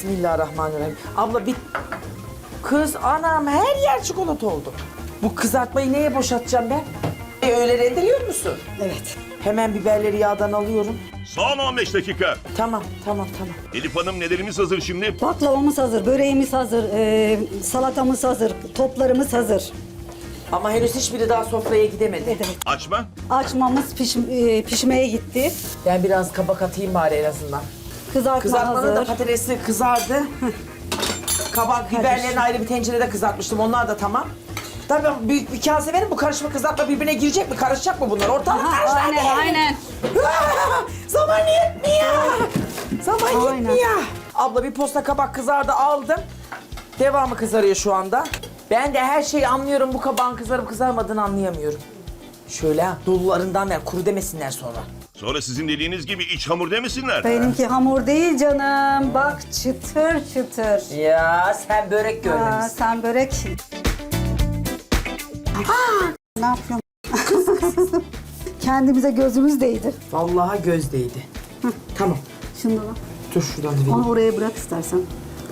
Bismillahirrahmanirrahim. Abla bir... Kız anam her yer çikolata oldu. Bu kızartmayı neye boşaltacağım ben? E, öyle rendeliyor musun? Evet. Hemen biberleri yağdan alıyorum. Son 15 dakika. Tamam, tamam, tamam. Elif Hanım nelerimiz hazır şimdi? Baklavamız hazır, böreğimiz hazır, e, salatamız hazır, toplarımız hazır. Ama henüz hiçbiri daha sofraya gidemedi. Evet. Açma. Açmamız piş, e, pişmeye gitti. Ben biraz kabak atayım bari en azından. Kızartma Kızartmanın da hazır. patatesi kızardı. Kabak, biberlerini ayrı bir tencerede kızartmıştım. Onlar da tamam. Tabii büyük bir kase verin. Bu karışma kızartma birbirine girecek mi? Karışacak mı bunlar? Ortalık karıştı. aynen, aynen. Zaman yetmiyor. Zaman Aynen. yetmiyor. Abla bir posta kabak kızardı aldım. Devamı kızarıyor şu anda. Ben de her şeyi anlıyorum. Bu kabağın kızarıp kızarmadığını anlayamıyorum. Şöyle ha, dolularından ver. Kuru demesinler sonra. Sonra sizin dediğiniz gibi iç hamur demesinler. Benimki hamur değil canım. Bak çıtır çıtır. Ya sen börek Aa, görmemişsin. sen börek. ne yapıyorsun? Kendimize gözümüz değdi. Vallahi göz değdi. tamam. Şunu da bak. Dur şuradan da vereyim. Onu oraya bırak istersen.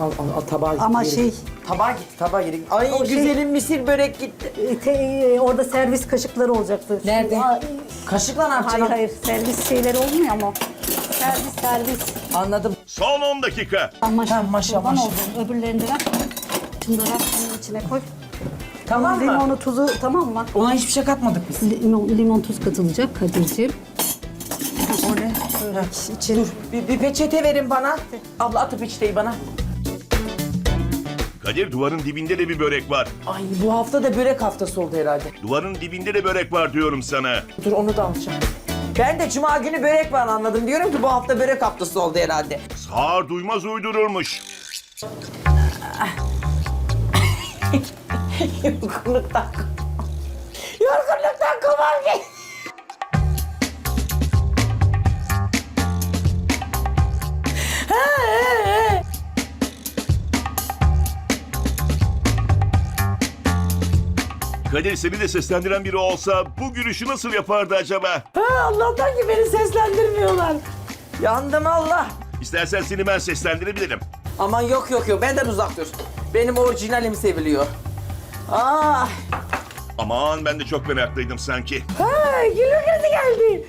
Al, al, al tabağa git. Ama geri. şey- Tabağa git, tabağa geri. Ay O şey- güzelim misir börek gitti. E, te- e, orada servis kaşıkları olacaktı. Nerede? Aa, Kaşıkla ne yapacaksın? hayır hayır servis şeyleri olmuyor ama. Servis servis. Anladım. Son 10 dakika. Ama Tamam, maşa, kurban maşa. olsun. Öbürlerini de ver. Şunları bunun içine koy. Tamam mı? Limonu tuzu tamam mı? Ona hiçbir şey katmadık biz. Limon, limon tuz katılacak Kadir'ciğim. O ne? için. Dur, bir, bir peçete verin bana. Abla atı peçeteyi bana. Kadir duvarın dibinde de bir börek var. Ay bu hafta da börek haftası oldu herhalde. Duvarın dibinde de börek var diyorum sana. Dur onu da alacağım. Ben de cuma günü börek var anladım. Diyorum ki bu hafta börek haftası oldu herhalde. Sağır duymaz uydurulmuş. Yorgunluktan. Yorgunluktan ki. Kadir seni de seslendiren biri olsa bu gülüşü nasıl yapardı acaba? Ha, Allah'tan ki beni seslendirmiyorlar. Yandım Allah. İstersen seni ben seslendirebilirim. Aman yok yok yok benden uzak dur. Benim orijinalim seviliyor. Ah, Aman ben de çok meraklıydım sanki. ha, gülür gözü geldi.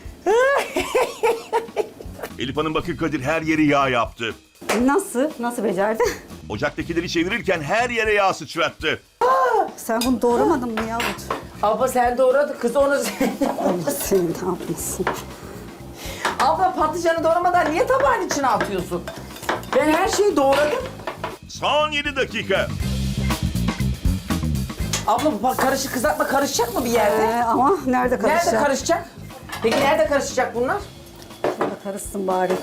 Elif Hanım bakın Kadir her yeri yağ yaptı. Nasıl? Nasıl becerdi? Ocaktakileri çevirirken her yere yağ sıçrattı. Sen bunu doğramadın mı yavrum? Abla sen doğradın kız onu Allah seni ne yapmasın? Abla patlıcanı doğramadan niye tabağın içine atıyorsun? Ben her şeyi doğradım. Son 7 dakika. Abla bu karışık kızartma karışacak mı bir yerde? Ee, ama nerede karışacak? Nerede karışacak? Peki nerede karışacak bunlar? Şurada karışsın bari.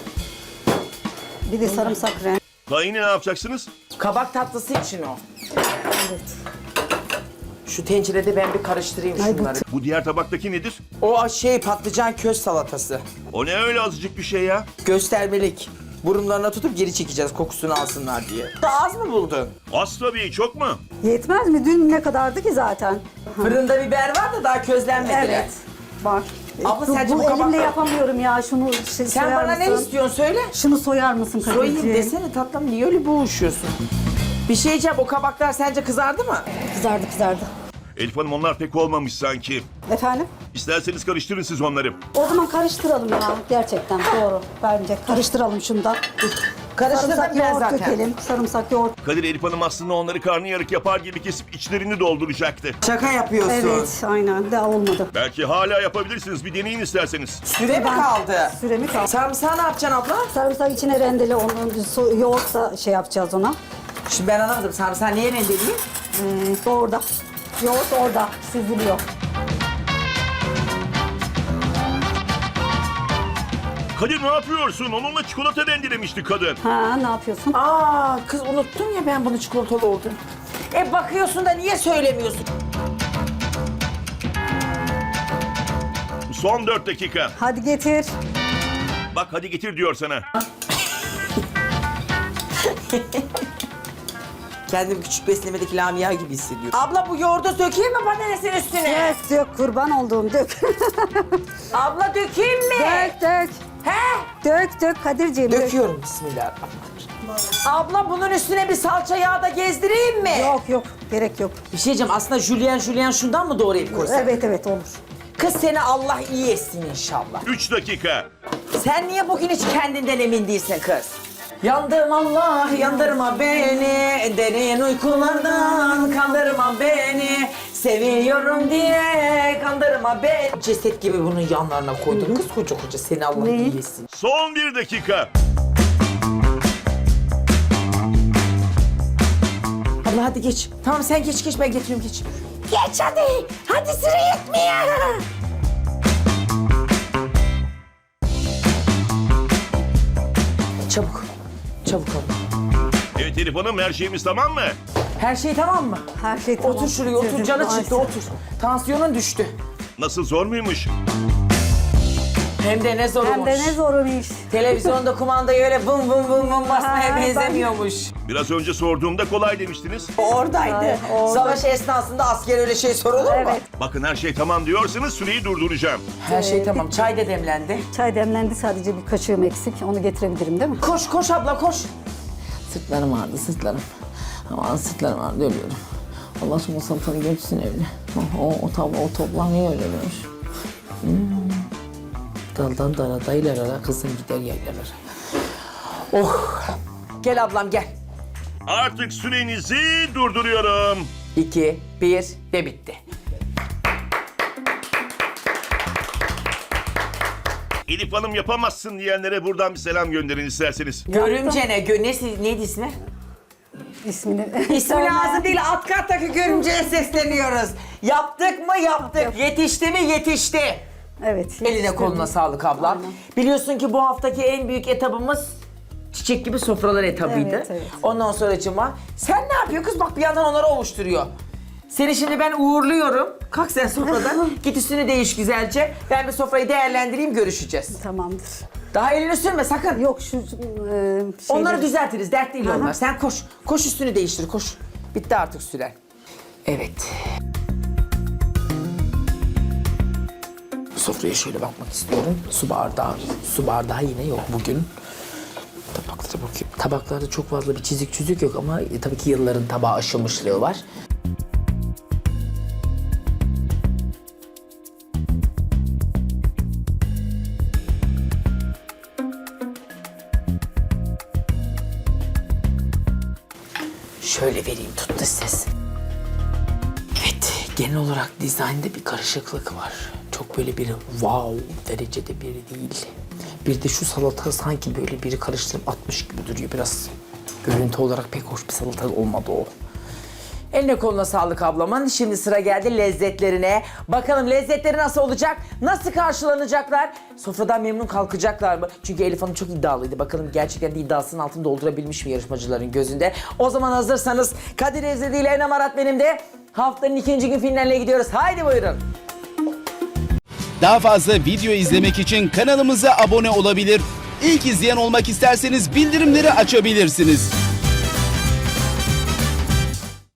Bir de sarımsak ren. Tayini ne yapacaksınız? Kabak tatlısı için o. Evet. Şu tencerede ben bir karıştırayım Ay bu şunları. Bu diğer tabaktaki nedir? O şey patlıcan köz salatası. O ne öyle azıcık bir şey ya? Göstermelik. Burunlarına tutup geri çekeceğiz kokusunu alsınlar diye. Daha az mı buldun? Az tabii çok mu? Yetmez mi? Dün ne kadardı ki zaten? Fırında biber var da daha közlenmediler. Evet. Var. Abla bu, sence bu bu kabak- elimle yapamıyorum ya. Şunu şey, Sen soyar bana ne mısın? istiyorsun söyle. Şunu soyar mısın Soyayım Kadir'ciğim? desene tatlım niye öyle boğuşuyorsun? Bir şey diyeceğim o kabaklar sence kızardı mı? Kızardı kızardı. Elif Hanım onlar pek olmamış sanki. Efendim? İsterseniz karıştırın siz onları. O zaman karıştıralım ya. Gerçekten doğru. Bence karıştıralım şunu da. Karıştırdım Sarımsak ben yoğurt zaten. dökelim. Sarımsak yoğurt. Kadir Elif Hanım aslında onları karnı yarık yapar gibi kesip içlerini dolduracaktı. Şaka yapıyorsun. Evet aynen. Daha olmadı. Belki hala yapabilirsiniz. Bir deneyin isterseniz. Süre mi Ben- kaldı? Süremi kaldı. Sarımsağı ne yapacaksın abla? Sarımsak içine rendele onu so- yoğurtla şey yapacağız ona. Şimdi ben anlamadım. Sarımsağı niye rendeleyeyim? Ee, orada. Yoğurt orada süzülüyor. Kadir ne yapıyorsun? Onunla çikolata rendelemişti kadın. Ha ne yapıyorsun? Aa kız unuttum ya ben bunun çikolatalı olduğunu. E bakıyorsun da niye söylemiyorsun? Son 4 dakika. Hadi getir. Bak hadi getir diyor sana. Kendimi küçük beslemedeki Lamia gibi hissediyorum. Abla bu yoğurdu dökeyim mi patatesin üstüne? Dök dök kurban olduğum dök. Abla dökeyim mi? dök dök. He? Dök dök Kadir'ciğim dök. Döküyorum bismillahirrahmanirrahim. Abla bunun üstüne bir salça yağı da gezdireyim mi? Yok yok gerek yok. Bir şey diyeceğim aslında jülyen jülyen şundan mı doğrayıp koysak? Evet evet olur. Kız seni Allah iyi etsin inşallah. 3 dakika. Sen niye bugün hiç kendinden emin değilsin kız? Yandım Allah yandırma beni Derin uykulardan kandırma beni Seviyorum diye kandırma beni Ceset gibi bunun yanlarına koydun kız koca koca seni Allah Neyi? iyi etsin. Son 1 dakika. Abla hadi geç. Tamam sen geç geç ben getiriyorum geç. Geç hadi. Hadi sıra yetmiyor. Elif Hanım her şeyimiz tamam mı? Her şey tamam mı? Her şey tamam. Otur şuraya otur canı çıktı otur. Tansiyonun düştü. Nasıl zor muymuş? Hem de ne zormuş. Hem de ne zorun iş. Televizyonda kumandayı öyle vım vım vım vım basmaya Ha, benzemiyormuş. Biraz önce sorduğumda kolay demiştiniz. Oradaydı. Ay, orada. Savaş esnasında asker öyle şey sorulur mu? Evet. Bakın her şey tamam diyorsanız süreyi durduracağım. Her şey tamam. Çay da demlendi. Çay demlendi sadece bir kaşığım eksik. Onu getirebilirim değil mi? Koş koş abla koş. Sırtlarım ağrıdı sırtlarım. Aman sırtlarım ağrıdı ölüyorum. Allah şu musaltanı geçsin evine. O, o, tablo, o toplar niye öyle demiş. Hmm. Daldan dara dayılar ara kızım gider yaylalara. Oh. Gel ablam gel. Artık sürenizi durduruyorum. İki, bir ve bitti. Elif Hanım yapamazsın diyenlere buradan bir selam gönderin isterseniz. Görümce ne? Gö nesi, neydi ismi? İsmini. İsmi lazım değil. Alt kattaki görümceye sesleniyoruz. Yaptık mı yaptık. Yetişti mi yetişti. Evet. Eline yetiştirdim. koluna sağlık ablam. Aynen. Biliyorsun ki bu haftaki en büyük etabımız çiçek gibi sofralar etabıydı. Evet, evet. Ondan sonra cıma. Sen ne yapıyorsun kız? Bak bir yandan onları ovuşturuyor. Seni şimdi ben uğurluyorum. Kalk sen sofradan. Git üstünü değiş güzelce. Ben bir sofrayı değerlendireyim görüşeceğiz. Tamamdır. Daha elini sürme sakın. Yok şu e, şeyleri- Onları düzeltiriz. Dert değil onlar. Sen koş. Koş üstünü değiştir koş. Bitti artık süren. Evet. Sofraya şöyle bakmak istiyorum. Su bardağı. Su bardağı yine yok bugün. Tabaklara bakayım. Tabaklarda çok fazla bir çizik çizik yok ama e, tabii ki yılların tabağı aşılmışlığı var. Şöyle vereyim tut da ses. Evet, genel olarak dizaynda bir karışıklık var. Çok böyle bir wow derecede biri değil. Bir de şu salata sanki böyle biri karıştırıp atmış gibi duruyor biraz. Görüntü olarak pek hoş bir salata olmadı o. Eline koluna sağlık ablamın. Şimdi sıra geldi lezzetlerine. Bakalım lezzetleri nasıl olacak? Nasıl karşılanacaklar? Sofradan memnun kalkacaklar mı? Çünkü Elif Hanım çok iddialıydı. Bakalım gerçekten de iddiasının altını doldurabilmiş mi yarışmacıların gözünde? O zaman hazırsanız Kadir Ezeli ile Enem Arat benim de haftanın ikinci gün finaline gidiyoruz. Haydi buyurun. Daha fazla video izlemek için kanalımıza abone olabilir. İlk izleyen olmak isterseniz bildirimleri açabilirsiniz.